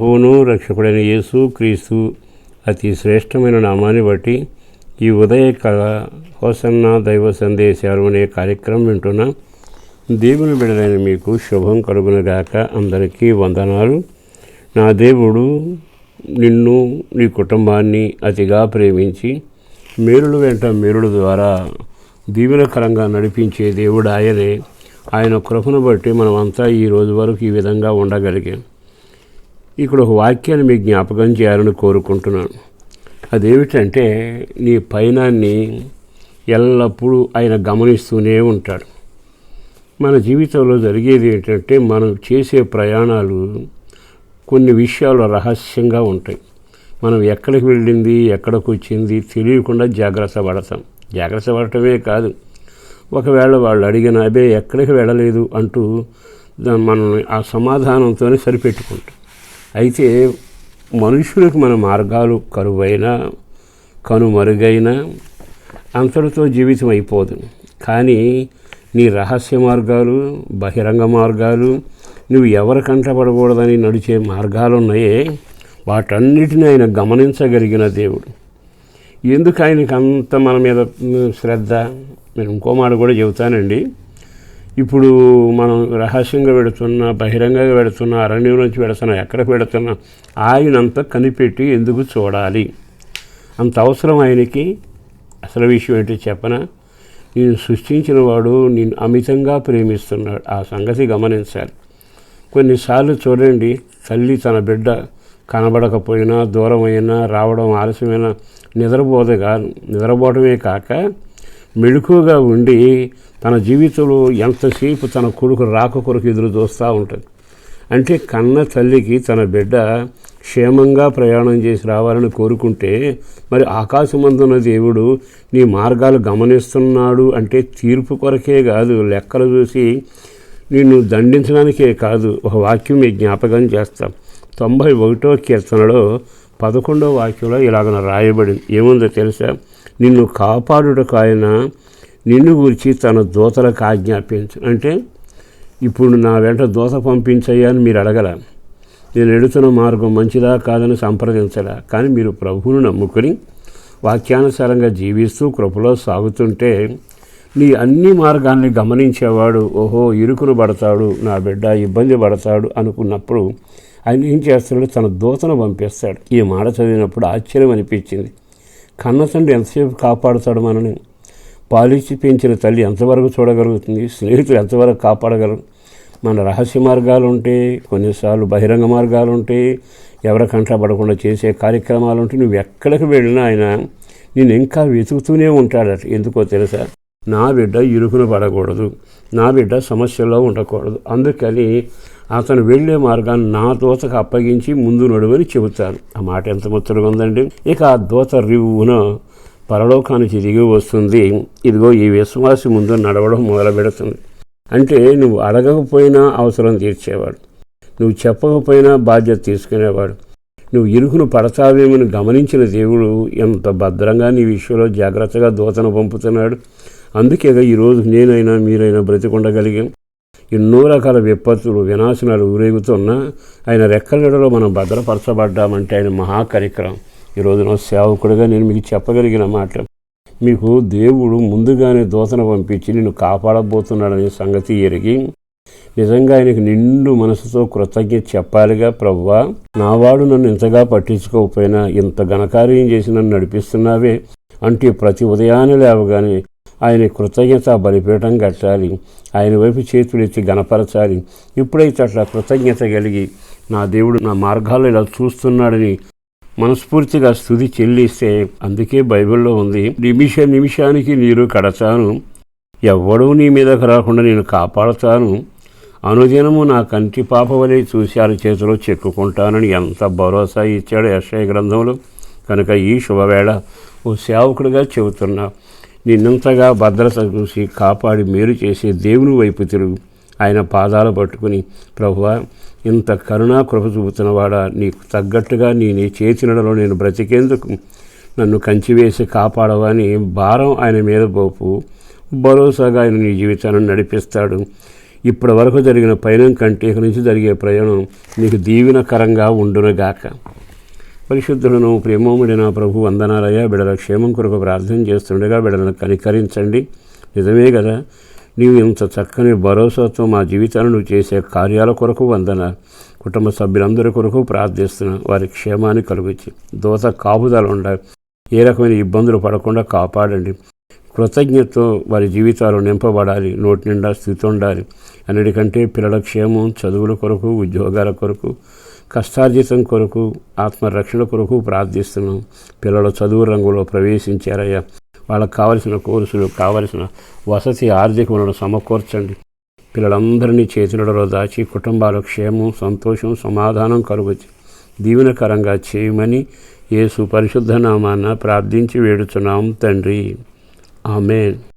ప్రభువును రక్షకుడైన యేసు క్రీస్తు అతి శ్రేష్టమైన నామాన్ని బట్టి ఈ ఉదయ కళ హోసన్న దైవ సందేశాలు అనే కార్యక్రమం వింటున్న దేవుని బిడలైన మీకు శుభం కలుగునగాక. అందరికీ వందనాలు. నా దేవుడు నిన్ను నీ కుటుంబాన్ని అతిగా ప్రేమించి మేలుడు వెంట మేరుడు ద్వారా దీవెనకరంగా నడిపించే దేవుడు ఆయనే. ఆయన కృపను బట్టి మనమంతా ఈ రోజు వరకు ఈ విధంగా ఉండగలిగాం. ఇక్కడ ఒక వాక్యాన్ని మీ జ్ఞాపకం చేయాలని కోరుకుంటున్నాను. అదేమిటంటే నీ పయనాన్ని ఎల్లప్పుడూ ఆయన గమనిస్తూనే ఉంటాడు. మన జీవితంలో జరిగేది ఏంటంటే మనం చేసే ప్రయాణాలు కొన్ని విషయాలు రహస్యంగా ఉంటాయి. మనం ఎక్కడికి వెళ్ళింది ఎక్కడికి వచ్చింది తెలియకుండా జాగ్రత్త పడతాం. జాగ్రత్త పడటమే కాదు. ఒకవేళ వాళ్ళు అడిగిన అబే ఎక్కడికి వెళ్ళలేదు? అంటూ మనం ఆ సమాధానంతోనే సరిపెట్టుకుంటాం. అయితే మనుషులకు మన మార్గాలు కరువైనా కనుమరుగైన అంతటితో జీవితం అయిపోదు కానీ నీ రహస్య మార్గాలు బహిరంగ మార్గాలు నువ్వు ఎవరి కంటపడకూడదని నడిచే మార్గాలు ఉన్నాయే వాటన్నిటిని ఆయన గమనించగలిగిన దేవుడు. ఎందుకు ఆయనకు అంత మన మీద శ్రద్ధ? నేను ఇంకో మాట కూడా చెబుతానండి. ఇప్పుడు మనం రహస్యంగా పెడుతున్నా బహిరంగంగా పెడుతున్నా అరణ్యం నుంచి పెడుతున్నా ఎక్కడికి పెడుతున్నా ఆయనంతా కనిపెట్టి ఎందుకు చూడాలి? అంత అవసరం ఆయనకి? అసలు విషయం ఏంటి చెప్పనా? నేను సృష్టించిన వాడు నేను అమితంగా ప్రేమిస్తున్నాడు. ఆ సంగతి గమనించాలి. కొన్నిసార్లు చూడండి తల్లి తన బిడ్డ కనబడకపోయినా దూరమైనా రావడం ఆలస్యమైనా నిద్రపోదే కాదు నిద్రపోవడమే కాక మెళుకుగా ఉండి తన జీవితంలో ఎంతసేపు తన కొడుకు రాక కొరకు ఎదురు చూస్తూ ఉంటుంది. అంటే కన్న తల్లికి తన బిడ్డ క్షేమంగా ప్రయాణం చేసి రావాలని కోరుకుంటే మరి ఆకాశమందున్న దేవుడు నీ మార్గాలు గమనిస్తున్నాడు అంటే తీర్పు కొరకే కాదు లెక్కలు చూసి నిన్ను దండించడానికే కాదు ఒక వాక్యం మీ జ్ఞాపకం చేస్తాం. తొంభై ఒకటో కీర్తనలో పదకొండో వాక్యంలో ఇలాగన రాయబడింది. ఏముందో తెలుసా? నిన్ను కాపాడుటకు ఆయన నిన్ను గురించి తన దూతలకు ఆజ్ఞాపించు. అంటే ఇప్పుడు నా వెంట దూత పంపించయ్యా అని మీరు అడగల. నేను ఎడుతున్న మార్గం మంచిదా కాదని సంప్రదించడా కానీ మీరు ప్రభువును నమ్ముకొని వాక్యానుసారంగా జీవిస్తూ కృపలో సాగుతుంటే నీ అన్ని మార్గాల్ని గమనించేవాడు ఓహో ఇరుకును పడతాడు నా బిడ్డ ఇబ్బంది పడతాడు అనుకున్నప్పుడు ఆయన ఏం చేస్తాడు? తన దూతను పంపిస్తాడు. ఈ మాట చదివినప్పుడు ఆశ్చర్యం అనిపించింది. కన్న తండ్రి ఎంతసేపు కాపాడుతాడు మనని? పాలిచ్చి పెంచిన తల్లి ఎంతవరకు చూడగలుగుతుంది? స్నేహితులు ఎంతవరకు కాపాడగలరు? మన రహస్య మార్గాలు ఉంటాయి కొన్నిసార్లు బహిరంగ మార్గాలు ఉంటాయి ఎవరి కంటపడకుండా చేసే కార్యక్రమాలు ఉంటాయి నువ్వు ఎక్కడికి వెళ్ళినా ఆయన నేను ఇంకా వెతుకుతూనే ఉంటాడట. ఎందుకో తెలుసా? నా బిడ్డ ఇరుకున పడకూడదు. నా బిడ్డ సమస్యలో ఉండకూడదు. అందుకని అతను వెళ్ళే మార్గాన్ని నా దూతకు అప్పగించి ముందు నడువని చెబుతాను. ఆ మాట ఎంత ముచ్చటగా ఉందండి? ఇక ఆ దూత రివ్వున పరలోకానికి దిగి వస్తుంది. ఇదిగో ఈ విశ్వాసి ముందు నడవడం మొదలు పెడుతుంది. అంటే నువ్వు అడగకపోయినా అవసరం తీర్చేవాడు. నువ్వు చెప్పకపోయినా బాధ్యత తీసుకునేవాడు. నువ్వు ఇరుకును పడతావేమని గమనించిన దేవుడు ఎంత భద్రంగా నీ విషయంలో జాగ్రత్తగా దూతను పంపుతున్నాడు. అందుకే ఈరోజు నేనైనా మీరైనా బ్రతికుండగలిగాం. ఎన్నో రకాల విపత్తులు వినాశనాలు ఊరేగుతున్నా ఆయన రెక్కలెడలో మనం భద్రపరచబడ్డామంటే ఆయన మహాకరిక్రమం ఈ రోజున సేవకుడిగా నేను మీకు చెప్పగలిగిన మాట. మీకు దేవుడు ముందుగానే దూతను పంపించి నిన్ను కాపాడబోతున్నాడనే సంగతి ఎరిగి నిజంగా ఆయనకు నిండు మనసుతో కృతజ్ఞత చెప్పాలిగా ప్రవ్వా. నావాడు నన్ను ఇంతగా పట్టించుకోకపోయినా ఇంత ఘనకార్యం చేసి నన్ను నడిపిస్తున్నావే అంటే ప్రతి ఉదయాన్నే లేవగానే ఆయన కృతజ్ఞత బలిపీఠం కట్టాలి. ఆయన వైపు చేతులు ఎత్తి గణపరచాలి. ఇప్పుడైతే అట్లా కృతజ్ఞత కలిగి నా దేవుడు నా మార్గాల్లో ఇలా చూస్తున్నాడని మనస్ఫూర్తిగా స్థుతి చెల్లిస్తే అందుకే బైబిల్లో ఉంది నిమిష నిమిషానికి నీరు కడతాను ఎవ్వడూ నీ మీదకు రాకుండా నేను కాపాడుతాను. అనుదినము నా కంటి పాప చూసి ఆయన చేతిలో చెక్కుకుంటానని ఎంత భరోసా ఇచ్చాడు యశయ గ్రంథంలో. కనుక ఈ శుభవేళ ఓ సేవకుడిగా చెబుతున్నా. నిన్నంతగా భద్రత చూసి కాపాడి మేలు చేసే దేవుని వైపు తిరుగు. ఆయన పాదాలు పట్టుకుని ప్రభువా ఇంత కరుణా కృప చూపుతున్నవాడా నీకు తగ్గట్టుగా నీ నీ చేతినడలో నేను బ్రతికేందుకు నన్ను కంచివేసి కాపాడవని భారం ఆయన మీద పోపు. భరోసాగా ఆయన నీ జీవితాన్ని నడిపిస్తాడు. ఇప్పటి వరకు జరిగిన పయనం కంటే ఇక నుంచి జరిగే ప్రయాణం నీకు దీవెనకరంగా ఉండునగాక. పరిశుద్ధులను నా ప్రభు వందనాలయ బిడల క్షేమం కొరకు ప్రార్థన చేస్తుండగా బిడలను కనికరించండి. నిజమే కదా నీవు ఇంత చక్కని భరోసాతో మా జీవితాలను చేసే కార్యాల కొరకు వందన కుటుంబ సభ్యులందరి కొరకు ప్రార్థిస్తున్నా వారి క్షేమాన్ని కలిగించి. దోత కాపుదలు ఉండాలి ఏ రకమైన ఇబ్బందులు పడకుండా కాపాడండి. కృతజ్ఞతతో వారి జీవితాలు నింపబడాలి నోటి నిండా స్థితి ఉండాలి. అన్నిటికంటే పిల్లల క్షేమం చదువుల కొరకు ఉద్యోగాల కొరకు కష్టార్జితం కొరకు ఆత్మరక్షణ కొరకు ప్రార్థిస్తున్నాం. పిల్లల చదువు రంగులో ప్రవేశించారయ్యా. వాళ్ళకు కావలసిన కోర్సులు కావలసిన వసతి ఆర్థిక వనరులు సమకూర్చండి. పిల్లలందరినీ చేతులలో దాచి కుటుంబాల క్షేమం సంతోషం సమాధానం కలుగొచ్చి దీవెనకరంగా చేయమని యేసు పరిశుద్ధ నామాన ప్రార్థించి వేడుచున్నాం తండ్రి. ఆమెన్.